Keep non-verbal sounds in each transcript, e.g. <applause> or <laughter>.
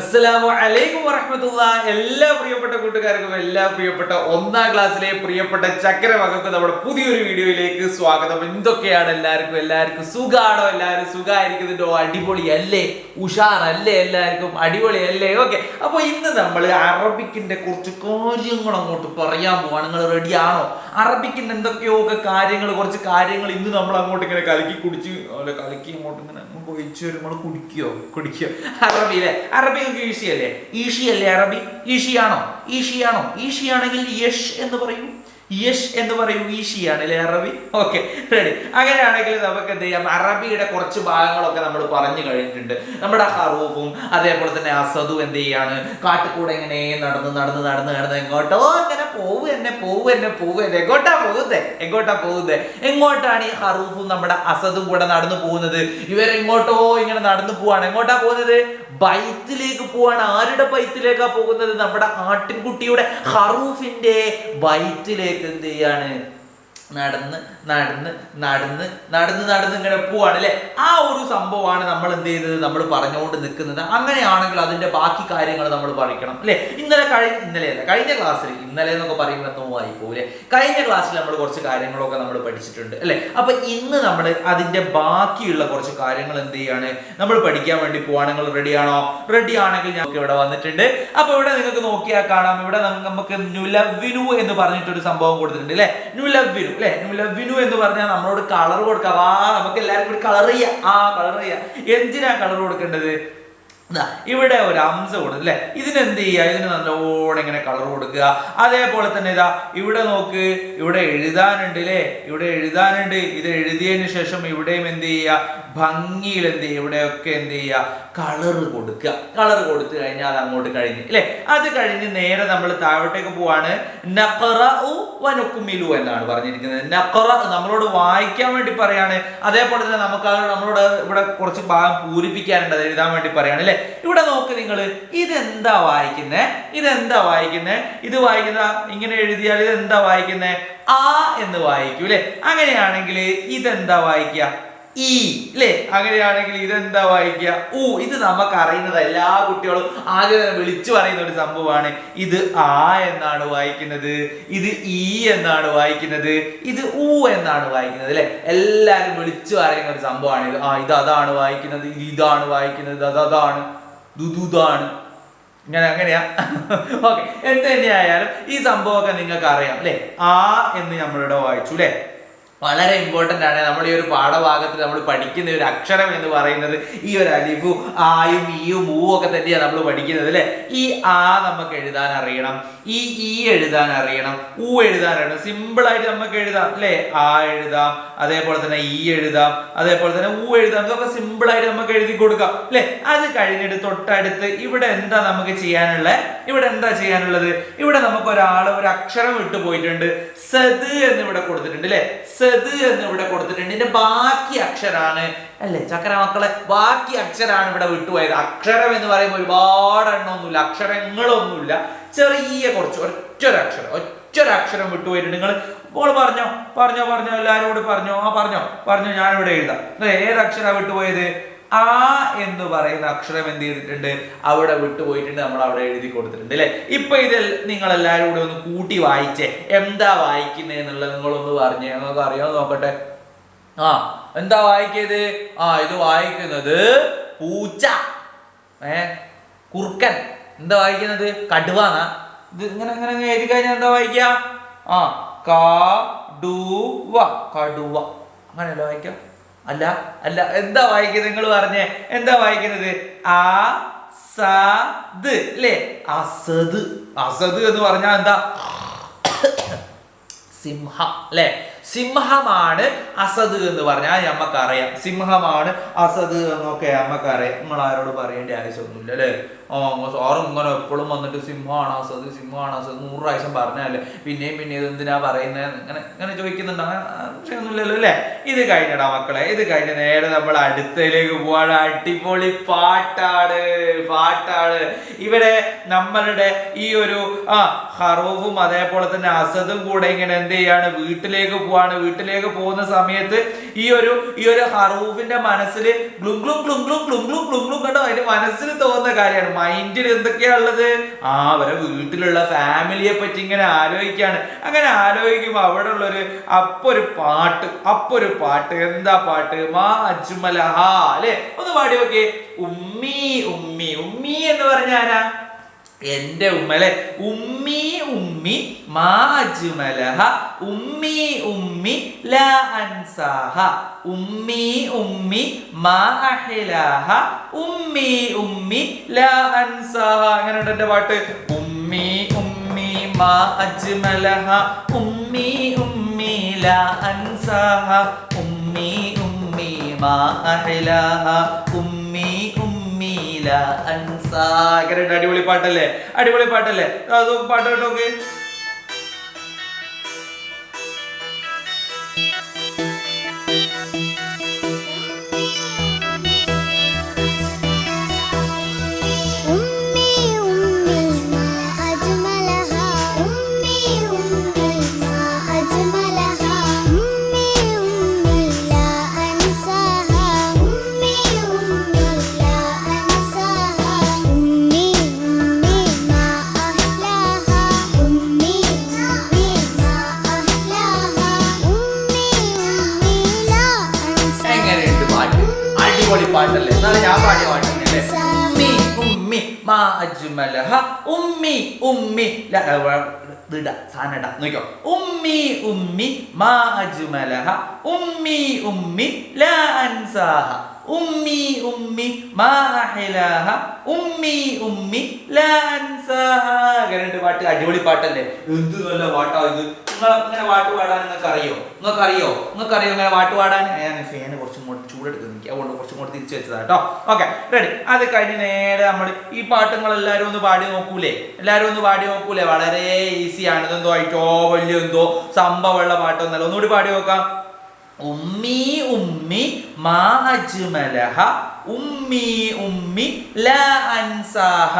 അസ്സലാമു അലൈക്കും എല്ലാ പ്രിയപ്പെട്ട കൂട്ടുകാർക്കും എല്ലാ പ്രിയപ്പെട്ട ഒന്നാം ക്ലാസ്സിലെ പ്രിയപ്പെട്ട ചക്കര മകൾക്ക് നമ്മുടെ പുതിയൊരു വീഡിയോയിലേക്ക് സ്വാഗതം. എന്തൊക്കെയാണ് എല്ലാവർക്കും? എല്ലാവർക്കും സുഖാണോ? എല്ലാവരും സുഖമായിരിക്കുന്നുണ്ടോ അടിപൊളി അല്ലേ ഉഷാറല്ലേ എല്ലാവർക്കും? അടിപൊളി അല്ലേ ഓക്കെ. അപ്പോൾ ഇന്ന് നമ്മൾ അറബിക്കിന്റെ കുറച്ച് കാര്യങ്ങൾ അങ്ങോട്ട് പറയാൻ പോവാണ്. നിങ്ങൾ റെഡിയാണോ അറബിക്കിന്റെ എന്തൊക്കെയോ ഒക്കെ കാര്യങ്ങൾ കുറച്ച് കാര്യങ്ങൾ ഇന്ന് നമ്മൾ അങ്ങോട്ട് ഇങ്ങനെ കലക്കി കുടിച്ച് അല്ല കലക്കി അങ്ങോട്ട് ഇങ്ങനെ ഒഴിച്ച് വരുമ്പോൾ കുടിക്കുകയോ കുടിക്കുകയോ അറബി അല്ലേ അറബി നിങ്ങൾക്ക് ഈഷിയല്ലേ അല്ലേ ഈഷി അല്ലേ അറബി? ഈഷിയാണോ ഈഷിയാണോ ഈഷിയാണെങ്കിൽ യഷ് എന്ന് പറയും. യഷ് എന്ന് പറയും ഈഷിയാണ് അല്ലെ അറബി? Okay ready. അങ്ങനെയാണെങ്കിൽ നമുക്ക് എന്ത് ചെയ്യാം? അറബിയുടെ കുറച്ച് ഭാഗങ്ങളൊക്കെ നമ്മൾ പറഞ്ഞു കഴിഞ്ഞിട്ടുണ്ട്. നമ്മുടെ ഹറൂഫും അതേപോലെ തന്നെ അസദും എന്ത് ചെയ്യാണ്? കാട്ടിക്കൂടെ ഇങ്ങനെ നടന്ന് നടന്ന് നടന്ന് നടന്ന് എങ്ങോട്ടോ അങ്ങനെ പോവ് തന്നെ പോവ് തന്നെ പോവ് തന്നെ. എങ്ങോട്ടാ പോകുന്നേ എങ്ങോട്ടാ പോകുന്നേ എങ്ങോട്ടാണ് ഈ ഹറൂഫും നമ്മുടെ അസദും കൂടെ നടന്നു പോകുന്നത്? ഇവരെങ്ങോട്ടോ ഇങ്ങനെ നടന്നു പോവാണ്. എങ്ങോട്ടാ പോകുന്നത്? ബൈത്തിലേക്ക് പോവാണ്. ആരുടെ ബൈത്തിലേക്കാ പോകുന്നത്? നമ്മുടെ ആട്ടിൻകുട്ടിയുടെ ഹറൂഫിന്റെ ബൈത്തിലേക്ക് എന്ത് ചെയ്യാണ്? നടന്ന് നടന്ന് നടന്ന് നടന്ന് നടന്ന് ഇങ്ങനെ പോവാണ് അല്ലെ? ആ ഒരു സംഭവമാണ് നമ്മൾ എന്ത് ചെയ്തത് നമ്മൾ പറഞ്ഞുകൊണ്ട് നിൽക്കുന്നത്. അങ്ങനെയാണെങ്കിൽ അതിന്റെ ബാക്കി കാര്യങ്ങൾ നമ്മൾ പഠിക്കണം അല്ലെ? ഇന്നലെ കഴിഞ്ഞ ഇന്നലെ അല്ല കഴിഞ്ഞ ക്ലാസ്സിൽ ഇന്നലെ എന്നൊക്കെ പറയുമ്പോൾ എന്തോ ആയിപ്പോലെ കഴിഞ്ഞ ക്ലാസ്സിൽ നമ്മൾ കുറച്ച് കാര്യങ്ങളൊക്കെ നമ്മൾ പഠിച്ചിട്ടുണ്ട് അല്ലെ? അപ്പൊ ഇന്ന് നമ്മൾ അതിന്റെ ബാക്കിയുള്ള കുറച്ച് കാര്യങ്ങൾ എന്ത് ചെയ്യാണ്? നമ്മൾ പഠിക്കാൻ വേണ്ടി പോവാണെങ്കിൽ റെഡി ആണോ? റെഡി ആണെങ്കിൽ ഞങ്ങൾക്ക് ഇവിടെ വന്നിട്ടുണ്ട്. അപ്പൊ ഇവിടെ നിങ്ങൾക്ക് നോക്കിയാൽ കാണാം. ഇവിടെ നമുക്ക് നുലവിനു എന്ന് പറഞ്ഞിട്ടൊരു സംഭവം കൊടുത്തിട്ടുണ്ട് അല്ലെ? നുലവിനു. അല്ലെ? ലവിനു എന്ന് പറഞ്ഞാൽ നമ്മളോട് കളർ കൊടുക്കാം. ആ നമുക്ക് എല്ലാവർക്കും കൂടി കളർ ചെയ്യാം. ആ കളർ ചെയ്യാം. എന്തിനാ കളർ കൊടുക്കേണ്ടത്? ഇവിടെ ഒരു അംശ കൊടുക്കും അല്ലെ? ഇതിന് എന്ത് ചെയ്യുക? ഇതിന് നല്ലോണം ഇങ്ങനെ കളർ കൊടുക്കുക. അതേപോലെ തന്നെ ഇതാ ഇവിടെ നോക്ക് ഇവിടെ എഴുതാനുണ്ട് അല്ലേ? ഇവിടെ എഴുതാനുണ്ട്. ഇത് എഴുതിയതിന് ശേഷം ഇവിടെയും എന്ത് ചെയ്യുക? ഭംഗിയിൽ എന്ത് ചെയ്യുക? ഇവിടെയൊക്കെ എന്ത് ചെയ്യുക? കളർ കൊടുക്കുക. കളർ കൊടുത്തു കഴിഞ്ഞാൽ അത് അങ്ങോട്ട് കഴിഞ്ഞു അല്ലെ? അത് കഴിഞ്ഞ് നേരെ നമ്മൾ താഴോട്ടേക്ക് പോവാണ്. നഖറഉ വനുക്കുമിലു എന്നാണ് പറഞ്ഞിരിക്കുന്നത്. നഖറ നമ്മളോട് വായിക്കാൻ വേണ്ടി പറയാണ്. അതേപോലെ തന്നെ നമുക്ക് നമ്മളോട് ഇവിടെ കുറച്ച് ഭാഗം പൂരിപ്പിക്കാനുണ്ട്. അത് എഴുതാൻ വേണ്ടി പറയാണ് അല്ലെ? ഇവിടെ നോക്ക് നിങ്ങൾ ഇതെന്താ വായിക്കുന്നേ? ഇതെന്താ വായിക്കുന്നേ? ഇത് വായിക്കുന്ന ഇങ്ങനെ എഴുതിയാൽ ഇതെന്താ വായിക്കുന്നേ? ആ എന്ന് വായിക്കൂ അല്ലെ അങ്ങനെയാണെങ്കിൽ ഇതെന്താ വായിക്കുക? ഈ അല്ലേ അങ്ങനെയാണെങ്കിൽ ഇതെന്താ വായിക്കുക? ഊ ഇത് നമുക്ക് അറിയുന്നത്. എല്ലാ കുട്ടികളും ആദ്യം തന്നെ വിളിച്ചു പറയുന്ന ഒരു സംഭവമാണ്. ഇത് ആ എന്നാണ് വായിക്കുന്നത്. ഇത് ഇ എന്നാണ് വായിക്കുന്നത്. ഇത് ഉ എന്നാണ് വായിക്കുന്നത് അല്ലെ എല്ലാവരും വിളിച്ചു പറയുന്ന ഒരു സംഭവമാണ് ഇത്. ആ ഇത് അതാണ് വായിക്കുന്നത്. ഇത് ഇതാണ് വായിക്കുന്നത്. അത് അതാണ്. ദുദുതാണ് ഇങ്ങനെ അങ്ങനെയാ. <laughs> ഓക്കെ. എന്ത് തന്നെയായാലും ഈ സംഭവമൊക്കെ നിങ്ങൾക്ക് അറിയാം അല്ലെ ആ എന്ന് നമ്മളിവിടെ വായിച്ചു അല്ലെ വളരെ ഇമ്പോർട്ടന്റ് ആണ്. നമ്മൾ ഈ ഒരു പാഠഭാഗത്ത് നമ്മൾ പഠിക്കുന്ന ഒരു അക്ഷരം എന്ന് പറയുന്നത് ഈ ഒരു അലിഫു ആയും ഈയും ഊവും ഒക്കെ തന്നെയാണ് നമ്മൾ പഠിക്കുന്നത് അല്ലേ? ഈ ആ നമുക്ക് എഴുതാൻ അറിയണം. ഈ ഈ എഴുതാൻ അറിയണം. ഊ എഴുതാൻ അറിയണം. സിമ്പിളായിട്ട് നമുക്ക് എഴുതാം അല്ലേ? ആ എഴുതാം. അതേപോലെ തന്നെ ഈ എഴുതാം. അതേപോലെ തന്നെ ഊ എഴുതാം. ഇതൊക്കെ സിമ്പിളായിട്ട് നമുക്ക് എഴുതി കൊടുക്കാം അല്ലേ? അത് കഴിഞ്ഞിട്ട് തൊട്ടടുത്ത് ഇവിടെ എന്താ നമുക്ക് ചെയ്യാനുള്ളത് ഇവിടെ എന്താ ചെയ്യാനുള്ളത്? ഇവിടെ നമുക്ക് ഒരാൾ ഒരു അക്ഷരം വിട്ടു പോയിട്ടുണ്ട്. സത് എന്ന് ഇവിടെ കൊടുത്തിട്ടുണ്ട് അല്ലെ? സത് എന്ന് ഇവിടെ കൊടുത്തിട്ടുണ്ട്. ഇതിന്റെ ബാക്കി അക്ഷരാണ് അല്ലേ? ചക്കര മക്കളെ ബാക്കി അക്ഷരാണ് ഇവിടെ വിട്ടുപോയത്. അക്ഷരം എന്ന് പറയുമ്പോൾ ഒരുപാട് എണ്ണമൊന്നുമില്ല അക്ഷരങ്ങളൊന്നുമില്ല. ചെറിയ കുറച്ച് ഒറ്റൊരക്ഷരം ഒറ്റൊരക്ഷരം വിട്ടുപോയിട്ടുണ്ട്. നിങ്ങൾ ഇപ്പോൾ പറഞ്ഞോ പറഞ്ഞോ പറഞ്ഞോ എല്ലാവരും പറഞ്ഞോ. ആ പറഞ്ഞോ പറഞ്ഞോ ഞാനിവിടെ എഴുതാം. ഏത് അക്ഷരം വിട്ടുപോയത്? ആ എന്ന് പറയുന്ന അക്ഷരം എന്ത് ചെയ്തിട്ടുണ്ട്? അവിടെ വിട്ടുപോയിട്ടുണ്ട് നമ്മൾ അവിടെ എഴുതി കൊടുത്തിട്ടുണ്ട് അല്ലെ? ഇപ്പൊ ഇതിൽ നിങ്ങൾ എല്ലാവരും കൂടി ഒന്ന് കൂട്ടി വായിച്ചേ. എന്താ വായിക്കുന്നത് എന്നുള്ളത് നിങ്ങളൊന്ന് പറഞ്ഞേ. നമുക്ക് അറിയാമെന്ന് നോക്കട്ടെ. ആ എന്താ വായിക്കുന്നത് ആ ഇത് വായിക്കുന്നത് പൂച്ച. ഏ കുർക്കൻ എന്താ വായിക്കുന്നത്? കടുവാന്നാ ഇത് ഇങ്ങനെ ഇങ്ങനെ എഴുതി കഴിഞ്ഞാൽ എന്താ വായിക്കുക? ആ കടുവ കടുവ. അങ്ങനെയല്ല വായിക്കാം അല്ല അല്ല എന്താ വായിക്കുന്നത് നിങ്ങൾ പറഞ്ഞേ? എന്താ വായിക്കുന്നത്? ആ സദ് അല്ലേ അസദ്. അസദ് എന്ന് പറഞ്ഞാൽ എന്താ? സിംഹം അല്ലെ സിംഹമാണ് അസദ് എന്ന് പറഞ്ഞാൽ നമുക്കറിയാം സിംഹമാണ് അസദ് എന്നൊക്കെ നമുക്കറിയാം നമ്മൾ ആരോട് പറയേണ്ട ആവശ്യമൊന്നുമില്ല അല്ലേ സാറ് ഇങ്ങനെ എപ്പോഴും വന്നിട്ട് സിംഹമാണ് ആസത് സിംഹമാണ് ആസത് നൂറ് പ്രാവശ്യം പറഞ്ഞാലേ പിന്നെയും പിന്നെ ഇത് എന്തിനാ പറയുന്നത് ഇങ്ങനെ ഇങ്ങനെ ചോദിക്കുന്നുണ്ട്. അങ്ങനെ ഒന്നുമില്ലല്ലോ അല്ലേ? ഇത് കഴിഞ്ഞടാ മക്കളെ ഇത് കഴിഞ്ഞ് നേരെ നമ്മൾ അടുത്തയിലേക്ക് പോവാണ്. അടിപൊളി പാട്ടാണ് പാട്ടാണ്. ഇവിടെ നമ്മളുടെ ഈ ഒരു ആ ഹറൂഫും അതേപോലെ തന്നെ അസദും കൂടെ ഇങ്ങനെ എന്ത് ചെയ്യാണ്? വീട്ടിലേക്ക് പോവാണ്. വീട്ടിലേക്ക് പോകുന്ന സമയത്ത് ഈ ഒരു ഈ ഒരു ഹറൂഫിന്റെ മനസ്സിൽ ഗ്ലുഗ്ലും ഗ്ലുഗ്ലും ഗ്ലുഗ്ലും ഗ്ലുഗ്ലും കണ്ടോ? അതിന്റെ മനസ്സിൽ തോന്നുന്ന കാര്യമാണ്. മൈൻഡിൽ എന്തൊക്കെയാ ഉള്ളത്? ആ അവരെ വീട്ടിലുള്ള ഫാമിലിയെ പറ്റി ഇങ്ങനെ ആലോചിക്കാണ്. അങ്ങനെ ആലോചിക്കുമ്പോൾ അവിടെ ഉള്ളൊരു അപ്പൊരു പാട്ട് അപ്പൊരു പാട്ട്. എന്താ പാട്ട്? മാ അജ്മലഹ അല്ലെ? ഒന്ന് പാടി നോക്കിയേ. ഉമ്മി ഉമ്മി. ഉമ്മി എന്ന് പറഞ്ഞ ആരാ എന്റെ ഉമ്മലെ ഉമ്മി ഉമ്മി മാ അജ്മലഹ ഉമ്മി ഉമ്മി ലാ അൻസാഹ ഉമ്മി ഉമ്മി മാ അഹിലാഹ ഉമ്മി ഉമ്മി ലാ അൻസാഹ. അങ്ങനെ ഉണ്ട് എന്റെ പാട്ട്? ഉമ്മി ഉമ്മി മാ അജ്മലഹ ഉമ്മി ഉമ്മി ലാ അൻസാഹ ഉമ്മി ഉമ്മി മാ അഹിലാഹ അടിപൊളി പാട്ടല്ലേ? അടിപൊളി പാട്ടല്ലേ? അത് പാട്ട് കേട്ടോക്ക് ഞാൻ പാടിയ പാട്ടല്ലേ ഉമ്മി ഉമ്മി മാ അജ്മലഹ ഉമ്മി ഉമ്മി. ഇതിടാ, സാധനം ഇടാ. ഉമ്മി ഉമ്മി മാ അജ്മലഹ ഉമ്മി ഉമ്മി ലാ അൻസാഹ ഉമ്മി ഉമ്മി ഉമ്മി ഉമ്മി അങ്ങനെയുണ്ട് പാട്ട് അടിപൊളി പാട്ടല്ലേ? എന്ത് നല്ല പാട്ടാ ഇത്. നിങ്ങൾ പാട്ട് പാടാൻ നിങ്ങൾക്ക് അറിയോ നിങ്ങൾക്ക് അറിയോ നിങ്ങൾക്ക് അറിയോ ഇങ്ങനെ പാട്ട് പാടാൻ? ഞാൻ ഫാന് കുറച്ചും കൂടെ ചൂടെടുക്കുന്നു. എനിക്ക് അതുകൊണ്ട് കുറച്ചും കൂടെ തിരിച്ചു വെച്ചതാ കേട്ടോ. ഓക്കെ റെഡി അത് കഴിഞ്ഞ് നേരെ നമ്മൾ ഈ പാട്ടുകൾ എല്ലാവരും ഒന്ന് പാടി നോക്കൂലേ? എല്ലാവരും ഒന്ന് പാടി നോക്കൂലേ? വളരെ ഈസിയാണ് ഇതെന്തോ ആയിട്ടോ വലിയ എന്തോ സംഭവമുള്ള പാട്ടൊന്നല്ല. ഒന്നുകൂടി പാടി നോക്കാം. ഉമ്മി ഉമ്മി മാ അജ്മലഹ ഉമ്മി ഉമ്മി ലാ അൻസാഹ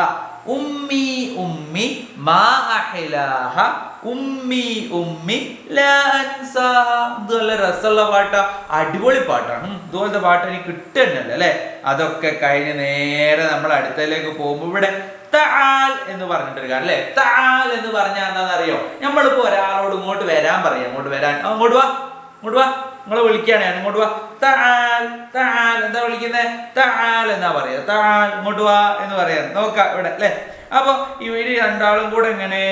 ഉമ്മി ഉമ്മി മാ അഹിലാഹ ഉമ്മി ഉമ്മി ലാ അൻസാഹ. നല്ല രസമുള്ള പാട്ടാ അടിപൊളി പാട്ടാണ്. ഇതുപോലത്തെ പാട്ട് എനിക്ക് കിട്ടുന്നുണ്ടല്ലോ അല്ലെ? അതൊക്കെ കഴിഞ്ഞ് നേരെ നമ്മൾ അടുത്തതിലേക്ക് പോകുമ്പോൾ ഇവിടെ തആൽ എന്ന് പറഞ്ഞിട്ടൊരു കാര്യം അല്ലേ? താൽ എന്ന് പറഞ്ഞാൽ എന്താണെന്നറിയോ? നമ്മളിപ്പോ ഒരാളോട് ഇങ്ങോട്ട് വരാൻ പറയാം. ഇങ്ങോട്ട് വരാൻ. അങ്ങോട്ട് വാ. അങ്ങോട്ട് വാ. നിങ്ങളെ വിളിക്കുകയാണ് ഞാൻ ഇങ്ങോട്ട് വാ. താൽ താൽ എന്താ വിളിക്കുന്നത് താൽ എന്നാ പറയാ. താൽ ഇങ്ങോട്ട് വാ എന്ന് പറയാം. നോക്കാം ഇവിടെ അല്ലേ? അപ്പൊ ഇവർ രണ്ടാളും കൂടെ ഇങ്ങനെ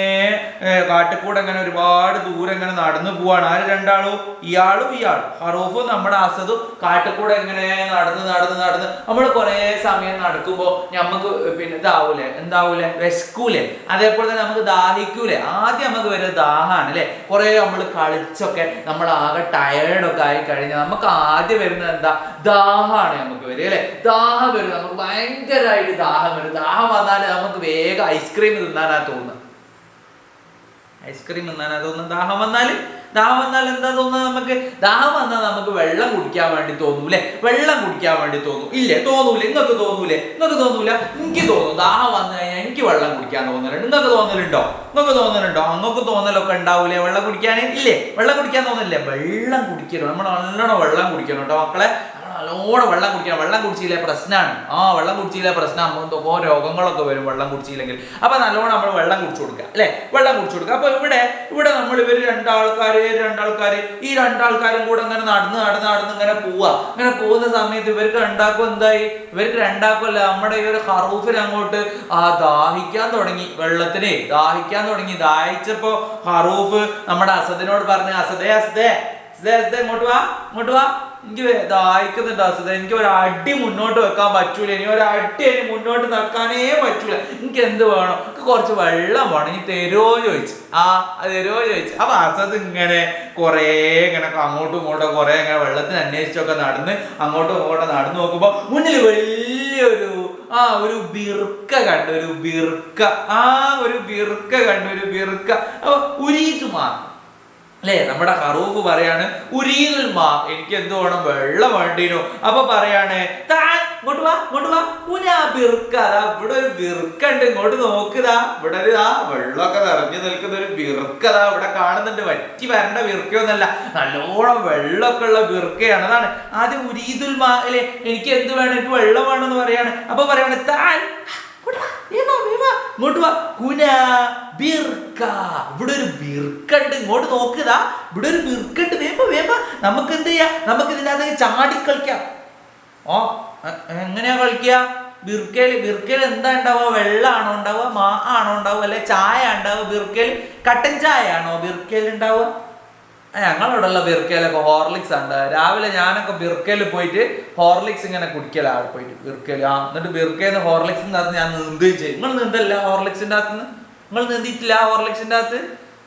കാട്ടിക്കൂടെ ഇങ്ങനെ ഒരുപാട് ദൂരം ഇങ്ങനെ നടന്നു പോവാണ്. ആര് രണ്ടാളും? ഇയാളും ഇയാളും. ഹറൂഫും നമ്മുടെ അസദും കാട്ടിക്കൂടെ ഇങ്ങനെ നടന്ന് നടന്ന് നടന്ന് നമ്മൾ കുറേ സമയം നടക്കുമ്പോൾ നമുക്ക് പിന്നെ ഇതാവൂലേ? എന്താവൂലേ? വിശക്കൂലേ? അതേപോലെ തന്നെ നമുക്ക് ദാഹിക്കൂലേ? ആദ്യം നമുക്ക് വരുന്ന ദാഹാണ് അല്ലേ? കുറേ നമ്മൾ കളിച്ചൊക്കെ നമ്മൾ ആകെ ടയേർഡൊക്കെ ആയി കഴിഞ്ഞാൽ നമുക്ക് ആദ്യം വരുന്നത് എന്താ? ദാഹാണ് നമുക്ക് വരിക അല്ലേ? ദാഹം വരും. നമുക്ക് ഭയങ്കരമായിട്ട് ദാഹം വരും. ദാഹം വന്നാൽ നമുക്ക് വേഗം ഐസ്ക്രീം തിന്നാനാ തോന്നുന്നത് ഐസ്ക്രീം തിന്നാനാ തോന്നുന്നത് ദാഹം വന്നാൽ ദാഹം വന്നാൽ എന്താ തോന്നുന്നത് നമുക്ക്? ദാഹം വന്നാൽ നമുക്ക് വെള്ളം കുടിക്കാൻ വേണ്ടി തോന്നൂലേ? വെള്ളം കുടിക്കാൻ വേണ്ടി തോന്നും. ഇല്ലേ? തോന്നൂലേ. നിങ്ങൾക്ക് തോന്നൂലേ? നിങ്ങൾക്ക് തോന്നൂല? എനിക്ക് തോന്നും. ദാഹം വന്നു കഴിഞ്ഞാൽ എനിക്ക് വെള്ളം കുടിക്കാൻ തോന്നലുണ്ട്. നിങ്ങൾക്ക് തോന്നലുണ്ടോ? നിങ്ങൾക്ക് തോന്നലുണ്ടോ? അങ്ങക്ക് തോന്നലൊക്കെ ഉണ്ടാവൂലേ? വെള്ളം കുടിക്കാൻ? ഇല്ലേ? വെള്ളം കുടിക്കാൻ തോന്നില്ലേ വെള്ളം കുടിക്കണം നമ്മൾ നല്ലോണം വെള്ളം കുടിക്കണം കേട്ടോ മക്കളെ. നല്ലോണം വെള്ളം കുടിക്കണം. വെള്ളം കുടിച്ചില്ലേ പ്രശ്നമാണ് ആ വെള്ളം കുടിച്ചില്ലേ പ്രശ്നം. എന്തൊക്കെ രോഗങ്ങളൊക്കെ വരും വെള്ളം കുടിച്ചില്ലെങ്കിൽ. അപ്പൊ നല്ലോണം നമ്മൾ വെള്ളം കുടിച്ചു കൊടുക്കുക അല്ലെ? വെള്ളം കുടിച്ചു കൊടുക്കുക. അപ്പോൾ ഇവിടെ ഇവിടെ നമ്മൾ ഇവർ രണ്ടാൾക്കാർ രണ്ടാൾക്കാർ ഈ രണ്ടാൾക്കാരും കൂടെ ഇങ്ങനെ നടന്ന് നടന്ന് നടന്ന് ഇങ്ങനെ പോവുക ഇങ്ങനെ പോകുന്ന സമയത്ത് ഇവർക്ക് രണ്ടാക്കും എന്തായി? ഇവർക്ക് രണ്ടാക്കും അല്ല നമ്മുടെ ഈ ഒരു ഹറൂഫിൽ അങ്ങോട്ട് ആ ദാഹിക്കാൻ തുടങ്ങി വെള്ളത്തിനെ. ദാഹിക്കാൻ തുടങ്ങി. ദാഹിച്ചപ്പോ ഹറൂഫ് നമ്മുടെ അസദിനോട് പറഞ്ഞു അസദേ അസദേ അസദേ അസദേ ഇങ്ങോട്ട് വാ ഇങ്ങോട്ട് വാ. എനിക്ക് ദാഹിക്കുന്നുണ്ട് അസുഖം എനിക്ക് ഒരു അടി മുന്നോട്ട് വെക്കാൻ പറ്റൂല. ഇനി ഒരു അടി ഇനി മുന്നോട്ട് നടക്കാനേ പറ്റൂല. എനിക്ക് എന്ത് വേണം? എനിക്ക് കുറച്ച് വെള്ളം വേണം. ഇനി തരുമോ ചോദിച്ചു. ആ തരുമോ ചോദിച്ചു. അപ്പൊ അസത് ഇങ്ങനെ കുറേ ഇങ്ങനെ അങ്ങോട്ടും ഇങ്ങോട്ടും കുറേ ഇങ്ങനെ വെള്ളത്തിന് അന്വേഷിച്ചൊക്കെ നടന്ന് അങ്ങോട്ടും ഇങ്ങോട്ടും നടന്നു നോക്കുമ്പോ മുന്നിൽ വലിയൊരു ആ ഒരു ബിർക്ക കണ്ടു. ഒരു ബിർക്ക. ആ ഒരു ബിർക്ക കണ്ടു. ഒരു ബിർക്ക. അപ്പൊ ഉരീതുമാ അല്ലേ? നമ്മുടെ ഹറൂഫ് പറയാണ് ഉരീദുൽ മാ എനിക്ക് എന്ത് വേണം? വെള്ളം വേണ്ടീനു. അപ്പൊ പറയാണ് താൻ ഇങ്ങോട്ട് വാ ഇങ്ങോട്ട് വാ. ഇവിടെ ഒരു ബിർക്ക ഉണ്ട് ഇങ്ങോട്ട് നോക്കുതാ ഇവിടെ ഒരു ആ വെള്ളമൊക്കെ നിറഞ്ഞു നിൽക്കുന്ന ഒരു ബിർക്കതാ ഇവിടെ കാണുന്നുണ്ട്. വറ്റി വരണ്ട ബിർക്കയൊന്നല്ല നല്ലോണം വെള്ളമൊക്കെ ഉള്ള ബിർക്കയാണ്. അതാണ്. ആദ്യം ഉരീദുൽ മാ അല്ലേ? എനിക്ക് എന്ത് വേണം? എനിക്ക് വെള്ളം വേണമെന്ന് പറയാണ്. അപ്പൊ പറയാണ് താൻ ഇങ്ങോട്ട് വാ, കുന ബിർക്ക. ഇവിടെ ഒരു ബിർക്കണ്ട്. ഇങ്ങോട്ട് നോക്കുതാ ഇവിടെ ഒരു ബിർക്ക ഉണ്ട് വേമ്പ വേമ്പ. നമുക്ക് എന്ത് ചെയ്യാം? നമുക്ക് ഇതിനകത്ത് ചാടി കളിക്കാം. ഓ എങ്ങനെയാ കളിക്കുക? ബിർക്കയിൽ ബിർക്കയിൽ എന്താ ഉണ്ടാവുക? വെള്ളമാണോ ഉണ്ടാവുക? മാ ആണോ ഉണ്ടാവുക? അല്ലെ ചായ ഉണ്ടാവുക? ബിർക്കയിൽ കട്ടൻ ചായ ആണോ ബിർക്കയിൽ ഉണ്ടാവുക? ആ, ഞങ്ങളവിടെയുള്ള ബിർക്കയിലൊക്കെ ഹോർലിക്സ് ഉണ്ട് രാവിലെ ഞാനൊക്കെ ബിർക്കയിൽ പോയിട്ട് ഹോർലിക്സ് ഇങ്ങനെ കുടിക്കലാണ് പോയിട്ട് ബിർക്കയിൽ ആ എന്നിട്ട് ബിർക്കയിൽ ഹോർലിക്സിന്റെ അകത്ത് ഞാൻ നീന്തുകയും ചെയ്യും നിങ്ങൾ നീന്തല്ല ഹോർലിക്സിന്റെ അകത്ത് നിങ്ങൾ നീന്തിയിട്ടില്ല ഹോർലിക്സിന്റെ അകത്ത്?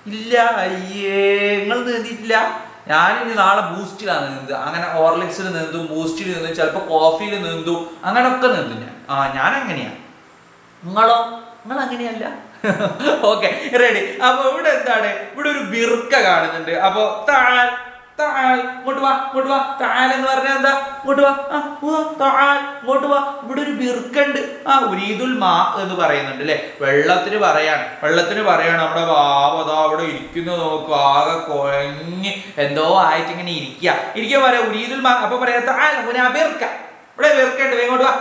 ഇല്ല അയ്യേ നിങ്ങൾ നീന്തിയിട്ടില്ല? ഞാനിനി നാളെ ബൂസ്റ്റിലാണ് നീന്തുക. അങ്ങനെ ഹോർലിക്സിൽ നീന്തും ബൂസ്റ്റിൽ നീന്തും ചിലപ്പോൾ കോഫിയിൽ നീന്തും അങ്ങനെയൊക്കെ നീന്തും ഞാൻ. ആ ഞാൻ അങ്ങനെയാണ് നിങ്ങളോ? നിങ്ങൾ അങ്ങനെയല്ല ഓക്കെ റെഡി അപ്പൊ ഇവിടെ എന്താണ്? ഇവിടെ ഒരു ബിർക്ക കാണുന്നുണ്ട്. അപ്പൊ താൽ ഇങ്ങോട്ട് വാ എന്ന് പറഞ്ഞാൽ എന്താ? ഇങ്ങോട്ട് വാ. ആ ഇങ്ങോട്ട് വാ. ഇവിടെ ഒരു ബിർക്കണ്ട് ആ ഉരീദുൽ മാ എന്ന് പറയുന്നുണ്ട് അല്ലെ? വെള്ളത്തിന് പറയാണ്. വെള്ളത്തിന് പറയാണ് നമ്മുടെ ബാബതാ അവിടെ ഇരിക്കുന്നു നോക്കുക ആകെ കൊഴങ്ങ് എന്തോ ആയിട്ട് ഇങ്ങനെ ഇരിക്കുക ഇരിക്കുക പറയാ ഉരീദുൽ മാ. അപ്പൊ പറയാ താൽ ബിർക്ക. ഇവിടെ വെറുക്കണ്ട് ഇങ്ങോട്ട് വാ.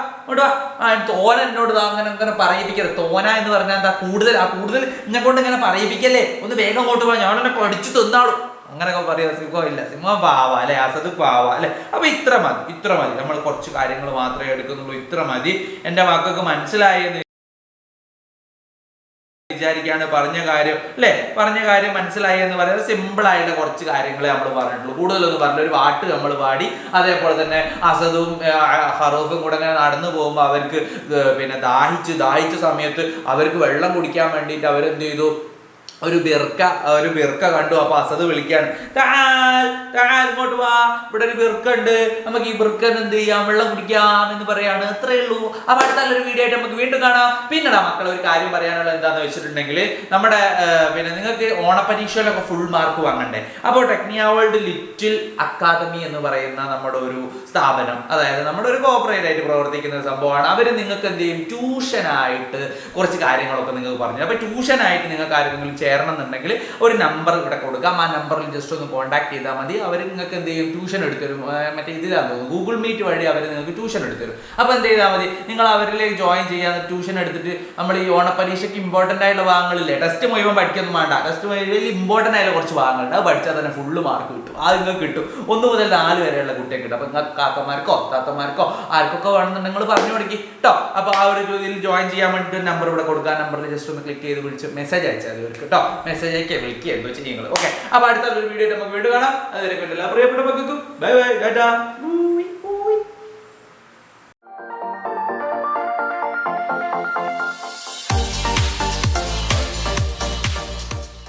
ആ തോന എന്നോട് അങ്ങനെ അങ്ങനെ പറയിപ്പിക്കരുത്. തോന എന്ന് പറഞ്ഞാൽ എന്താ കൂടുതൽ? ആ കൂടുതൽ എന്നെ കൊണ്ട് ഇങ്ങനെ പറയിപ്പിക്കല്ലേ? ഒന്ന് വേഗം അങ്ങോട്ട് പോവാ ഞാൻ എന്നെ കടിച്ചു തിന്നാളും. അങ്ങനെയൊക്കെ പറയാ സിംഹം ഇല്ല സിംഹം പാവ അല്ലെ? അസത് പാവ അല്ലെ? അപ്പൊ ഇത്ര മതി ഇത്ര മതി. നമ്മൾ കുറച്ച് കാര്യങ്ങൾ മാത്രമേ എടുക്കുന്നുള്ളൂ. ഇത്ര മതി. എന്റെ വാക്കൊക്കെ മനസ്സിലായി വിചാരിക്കാണ് പറഞ്ഞ കാര്യം അല്ലേ? പറഞ്ഞ കാര്യം മനസ്സിലായി എന്ന് പറയുന്നത് സിമ്പിൾ ആയിട്ടുള്ള കുറച്ച് കാര്യങ്ങളെ നമ്മൾ പറഞ്ഞിട്ടുള്ളൂ. കൂടുതലൊന്നും പറഞ്ഞില്ല. ഒരു പാട്ട് നമ്മൾ പാടി അതേപോലെ തന്നെ അസദും ഫറൂഖും കൂടെ ഇങ്ങനെ നടന്നു പോകുമ്പോൾ അവർക്ക് പിന്നെ ദാഹിച്ച് ദാഹിച്ച സമയത്ത് അവർക്ക് വെള്ളം കുടിക്കാൻ വേണ്ടിയിട്ട് അവരെന്ത് ചെയ്തു? ഒരു ബിർക്ക ഒരു ബിർക്ക കണ്ടു അപ്പൊ അസദ് വിളിക്കാണ്. "താൽ, താൽ, ഇങ്ങോട്ട് വാ. ഇവിടെ ഒരു ബിർക്ക ഉണ്ട് നമുക്ക് ഈ ബിർക്കൻ എന്ത് ചെയ്യാം? വെള്ളം കുടിക്കാം എന്ന് പറയാണ്. അത്രേ ഉള്ളൂ. അപ്പൊ അടുത്ത നല്ലൊരു വീഡിയോ ആയിട്ട് നമുക്ക് വീണ്ടും കാണാം. പിന്നെടാ മക്കൾ ഒരു കാര്യം പറയാനുള്ള എന്താന്ന് വെച്ചിട്ടുണ്ടെങ്കിൽ നമ്മുടെ പിന്നെ നിങ്ങൾക്ക് ഓണപരീക്ഷയിലൊക്കെ ഫുൾ മാർക്ക് വാങ്ങണ്ടേ? അപ്പോൾ ടെക്നിയ വേൾഡ് ലിറ്റിൽ അക്കാദമി എന്ന് പറയുന്ന നമ്മുടെ ഒരു സ്ഥാപനം അതായത് നമ്മുടെ ഒരു കോപ്പറേറ്റ് ആയിട്ട് പ്രവർത്തിക്കുന്ന ഒരു സംഭവമാണ്. അവർ നിങ്ങൾക്ക് എന്ത് ചെയ്യും? ട്യൂഷനായിട്ട് കുറച്ച് കാര്യങ്ങളൊക്കെ നിങ്ങൾക്ക് പറഞ്ഞു അപ്പൊ ട്യൂഷനായിട്ട് നിങ്ങൾക്ക് ആരെങ്കിലും ചേരണം എന്നുണ്ടെങ്കിൽ ഒരു നമ്പർ ഇവിടെ കൊടുക്കാം. ആ നമ്പറിൽ ജസ്റ്റ് ഒന്ന് കോൺടാക്ട് ചെയ്താൽ മതി. അവർ നിങ്ങൾക്ക് എന്ത് ചെയ്യും? ട്യൂഷൻ എടുത്തരും മറ്റേ ഇതിലാന്ന് തോന്നുന്നു. ഗൂഗിൾ മീറ്റ് വഴി അവർ നിങ്ങൾക്ക് ട്യൂഷൻ എടുത്തരും അപ്പോൾ എന്ത് ചെയ്താൽ മതി? നിങ്ങൾ അവരിലേക്ക് ജോയിൻ ചെയ്യാൻ ട്യൂഷൻ എടുത്തിട്ട് നമ്മൾ ഈ ഓണപ്പരീക്ഷയ്ക്ക് ഇമ്പോർട്ടന്റ് ആയിട്ടുള്ള ഭാഗങ്ങളില്ലേ? ടെസ്റ്റ് മുഴുവൻ പഠിക്കൊന്നും വേണ്ട. ടെസ്റ്റ് മുഴുവൻ ഇമ്പോർട്ടന്റ് ആയിട്ടുള്ള കുറച്ച് ഭാഗങ്ങളുണ്ട്. അത് പഠിച്ചാൽ തന്നെ ഫുള്ള് മാർക്ക് കിട്ടും. അത് നിങ്ങൾക്ക് കിട്ടും. ഒന്ന് മുതൽ നാല് വരെയുള്ള കുട്ടിയെ കിട്ടും. അപ്പോൾ നിങ്ങൾക്ക് കാക്കമാർക്കോ താത്തമാർക്കോ ആർക്കൊക്കെ വേണമെന്നുണ്ടെങ്കിൽ പറഞ്ഞു കൊടുക്കി. കേട്ടോ അപ്പോൾ ആ ഒരു ഇതിൽ ജോയിൻ ചെയ്യാൻ വേണ്ടിയിട്ട് നമ്പർ ഇവിടെ കൊടുക്കുക. നമ്പറിൽ ജസ്റ്റ് ഒന്ന് ക്ലിക്ക് ചെയ്ത് വിളിച്ച് മെസ്സേജ് അയച്ചാൽ മതി ഇവർക്ക് കേട്ടോ. മെസ്സേജ് അയക്കുക വിളിക്കുക എന്തോ നിങ്ങൾ ഓക്കെ അപ്പോൾ അടുത്ത ഒരു വീഡിയോ നമുക്ക് വീണ്ടും കാണാം. അതുവരെ കണ്ടില്ല പ്രിയപ്പെട്ട മക്കൾക്കും. Bye bye Tata